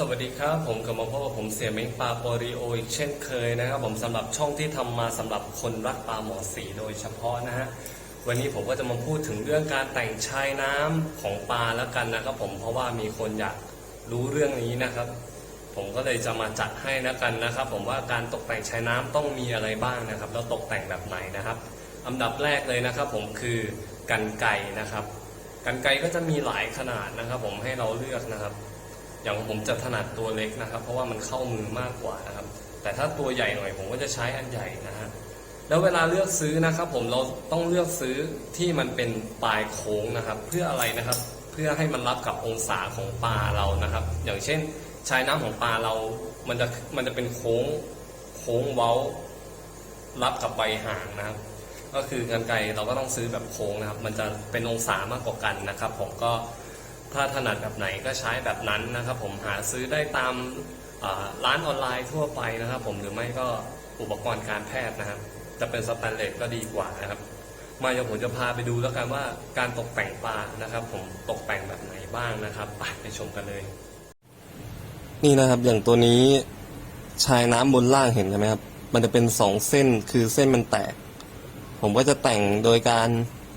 สวัสดีครับ ผมกลับมาพบกับผมเสียเม้งปลาโปริโออีกเช่นเคยนะครับ ผมสำหรับช่องที่ทำมาสำหรับคนรักปลาหมอสีโดยเฉพาะนะฮะวันนี้ผมก็จะมาพูดถึงเรื่องการแต่งชายน้ำของปลาแล้วกันนะครับผมเพราะว่ามีคนอยากรู้เรื่องนี้นะครับ ผมก็เลยจะมาจัดให้แล้วกันนะครับ ผมว่าการตกแต่งชายน้ำต้องมีอะไรบ้างนะครับ แล้วตกแต่งแบบไหนนะครับ อันดับแรกเลยนะครับ ผมคือกันไก่นะครับ กันไกรก็จะมีหลายขนาดนะครับ ผมให้เราเลือกนะครับ อย่างผมจะถนัดตัวเล็กนะครับ เพราะว่ามันเข้ามือมากกว่านะครับ แต่ถ้าตัวใหญ่หน่อยผมก็จะใช้อันใหญ่นะฮะแล้วเวลาเลือกซื้อนะครับผมเราต้องเลือกซื้อที่มันเป็นปลายโค้งนะครับ เพื่ออะไรนะครับ เพื่อให้มันรับกับองศาของปลาเรานะครับ อย่างเช่นชายน้ำของปลาเรา มันจะมันจะเป็นโค้งโค้งเว้า รับกับใบหางนะครับ ก็คือกันไกรเราก็ต้องซื้อแบบโค้งนะครับ มันจะเป็นองศามากกว่ากันนะครับ ผมก็ ถ้าถนัดแบบไหนก็ใช้แบบนั้นนะครับผมหาซื้อได้ตามร้านออนไลน์ทั่วไปนะครับ ผมหรือไม่ก็อุปกรณ์การแพทย์นะครับ จะเป็นสแตนเลสก็ดีกว่านะครับ มาเดี๋ยวผมจะพาไปดูแล้วกันว่าการตกแต่งปลานะครับ ผมตกแต่งแบบไหนบ้างนะครับไปไปชมกันเลย นี่นะครับอย่างตัวนี้ชายน้ำบนล่างเห็นใช่ไหมครับ มันจะเป็นสองเส้นคือเส้นมันแตก ผมก็จะแต่งโดยการ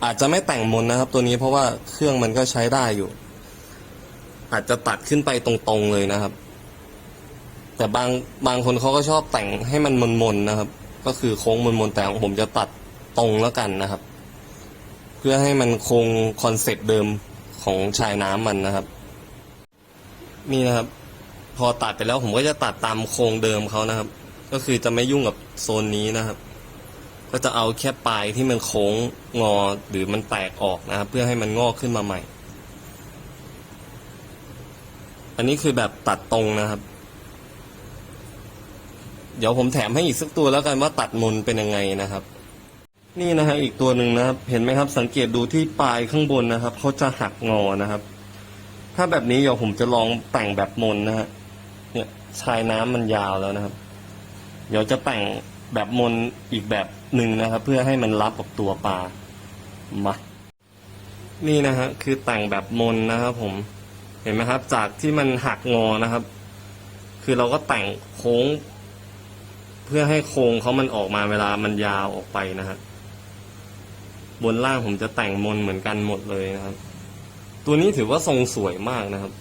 อาจจะไม่แต่งมนนะครับ ตัวนี้เพราะว่าเครื่องมันก็ใช้ได้อยู่ อาจจะตัดขึ้นไปตรงๆเลยนะครับ แต่บางบางคนเขาก็ชอบแต่งให้มันมนๆนะครับ ก็คือโค้งมนๆแต่ของผมจะตัดตรงแล้วกันนะครับ เพื่อให้มันคงคอนเซ็ปต์เดิมของชายน้ำมันนะครับ นี่นะครับ พอตัดไปแล้วผมก็จะตัดตามโครงเดิมเขานะครับ ก็คือจะไม่ยุ่งกับโซนนี้นะครับ ก็จะเอาแค่ปลายที่มันโค้งงอหรือมันแตกออกนะครับ เพื่อให้มันงอกขึ้นมาใหม่ อันนี้คือแบบตัดตรงนะครับ เดี๋ยวผมแถมให้อีกสักตัวแล้วกันว่าตัดมนเป็นยังไงนะครับ นี่นะฮะอีกตัวหนึ่งนะครับ เห็นไหมครับ สังเกตดูที่ปลายข้างบนนะครับเขาจะหักงอนะครับ ถ้าแบบนี้เดี๋ยวผมจะลองแต่งแบบมนนะฮะเนี่ยชายน้ำมันยาวแล้วนะครับ เดี๋ยวจะแต่งแบบมนอีกแบบหนึ่งนะครับ เพื่อให้มันรับกับตัวปลามานี่นะฮะคือแต่งแบบมนนะครับผม เห็นไหมครับ จากที่มันหักงอนะครับ คือเราก็แต่งโค้ง เพื่อให้โครงเขามันออกมาเวลามันยาวออกไปนะฮะบนล่างผมจะแต่งมนเหมือนกันหมดเลยนะครับ ตัวนี้ถือว่าทรงสวยมากนะครับ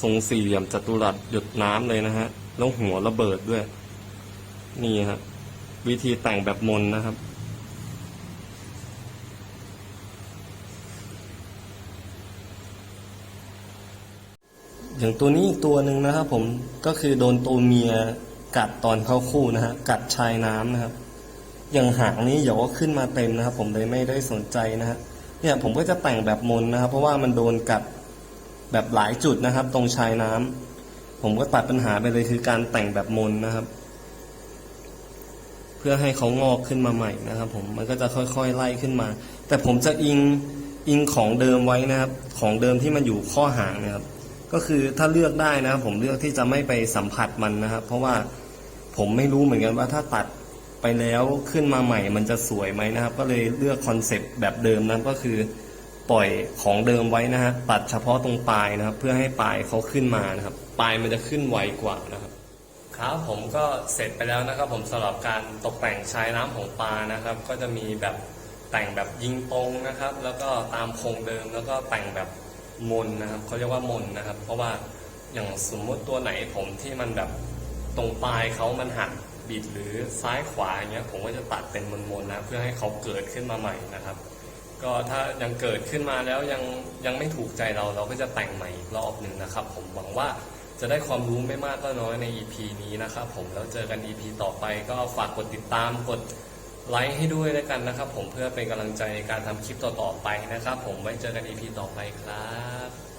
ทรงสี่เหลี่ยมจัตุรัสหยดน้ำเลยนะฮะแล้วหัวระเบิดด้วย นี่ครับวิธีแต่งแบบมนนะครับ อย่างตัวนี้อีกตัวหนึ่งนะครับผมก็คือโดนตัวเมียกัดตอนเข้าคู่นะฮะกัดชายน้ำนะครับ อย่างหางนี้เดี๋ยวก็ขึ้นมาเต็มนะครับ ผมเลยไม่ได้สนใจนะฮะเนี่ยผมก็จะแต่งแบบมนนะครับ เพราะว่ามันโดนกัดแบบหลายจุดนะครับ ตรงชายน้ำผมก็ตัดปัญหาไปเลยคือการแต่งแบบมนนะครับ เพื่อให้เขางอกขึ้นมาใหม่นะครับ ผมมันก็จะค่อยๆไล่ขึ้นมา แต่ผมจะอิงอิงของเดิมไว้นะครับ ของเดิมที่มันอยู่ข้อหางนะครับ ก็คือถ้าเลือกได้นะครับ ผมเลือกที่จะไม่ไปสัมผัสมันนะครับ เพราะว่าผมไม่รู้เหมือนกันว่าถ้าตัดไปแล้วขึ้นมาใหม่มันจะสวยไหมนะครับ ก็เลยเลือกคอนเซปต์แบบเดิมนั้นก็คือปล่อยของเดิมไว้นะฮะตัดเฉพาะตรงปลายนะครับ เพื่อให้ปลายเขาขึ้นมานะครับ ปลายมันจะขึ้นไวกว่านะครับครับผมก็เสร็จไปแล้วนะครับ ผมสำหรับการตกแต่งชายน้ำของปลานะครับ ก็จะมีแบบแต่งแบบยิงตรงนะครับ แล้วก็ตามโครงเดิมแล้วก็แต่งแบบ มนนะครับเขาเรียกว่ามนนะครับ เพราะว่าอย่างสมมติตัวไหนผมที่มันแบบตรงปลายเขามันหักบิดหรือซ้ายขวาอย่างเงี้ยผมก็จะตัดเป็นมนๆนะเพื่อให้เขาเกิดขึ้นมาใหม่นะครับ ก็ถ้ายังเกิดขึ้นมาแล้วยังยังไม่ถูกใจเราเราก็จะแต่งใหม่อีกรอบหนึ่งนะครับ ผมหวังว่าจะได้ความรู้ไม่มากก็น้อยใน EP นี้นะครับผมแล้วเจอกัน EP ต่อไปก็ฝากกดติดตามกด ไลค์ให้ด้วยแล้วกันนะครับ ผมเพื่อเป็นกำลังใจในการทำคลิปต่อๆไปนะครับ ผมไว้เจอกันอีพีต่อไปครับ